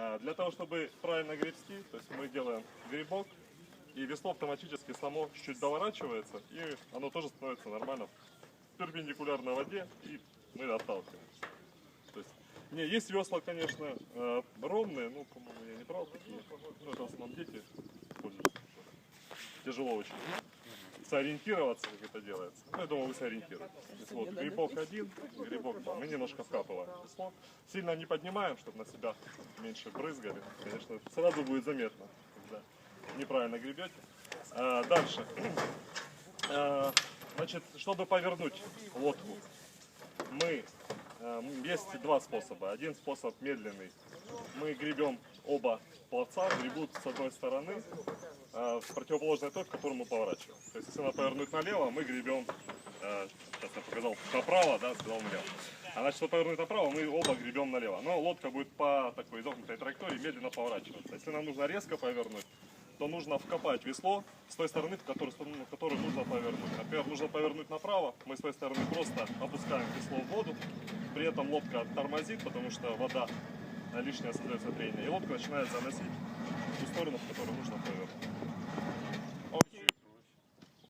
А, Для того, чтобы правильно гребсти, то есть мы делаем грибок, и весло автоматически само чуть доворачивается, и оно тоже становится нормально перпендикулярно воде, и мы отталкиваемся. То есть, не, есть весла, конечно, э, ровные, ну, по-моему, я не брал такие. Ну, это в основном дети пользуются. Тяжело очень сориентироваться, как это делается. Ну, я думаю, вы сориентируетесь. Вот, грибок один, грибок два. Мы немножко вкапываем весло. Сильно не поднимаем, чтобы на себя меньше брызгали. Конечно, сразу будет заметно, когда неправильно гребете. А, дальше. А, значит, чтобы повернуть лодку, мы есть два способа. Один способ медленный. Мы гребем оба пловца, гребут с одной стороны, э, в противоположной той, в которую мы поворачиваем. То есть, если надо повернуть налево, мы гребем, э, сейчас я показал направо, да, сказал налево. А значит, чтобы повернуть направо, мы оба гребем налево. Но лодка будет по такой изогнутой траектории медленно поворачиваться. Если нам нужно резко повернуть, то нужно вкопать весло с той стороны, в которую, в которую нужно повернуть. Например, нужно повернуть направо, мы с той стороны просто опускаем весло в воду, при этом лодка тормозит, потому что вода э, лишнее создается трение, и лодка начинает заносить в ту сторону, в которую нужно повернуть.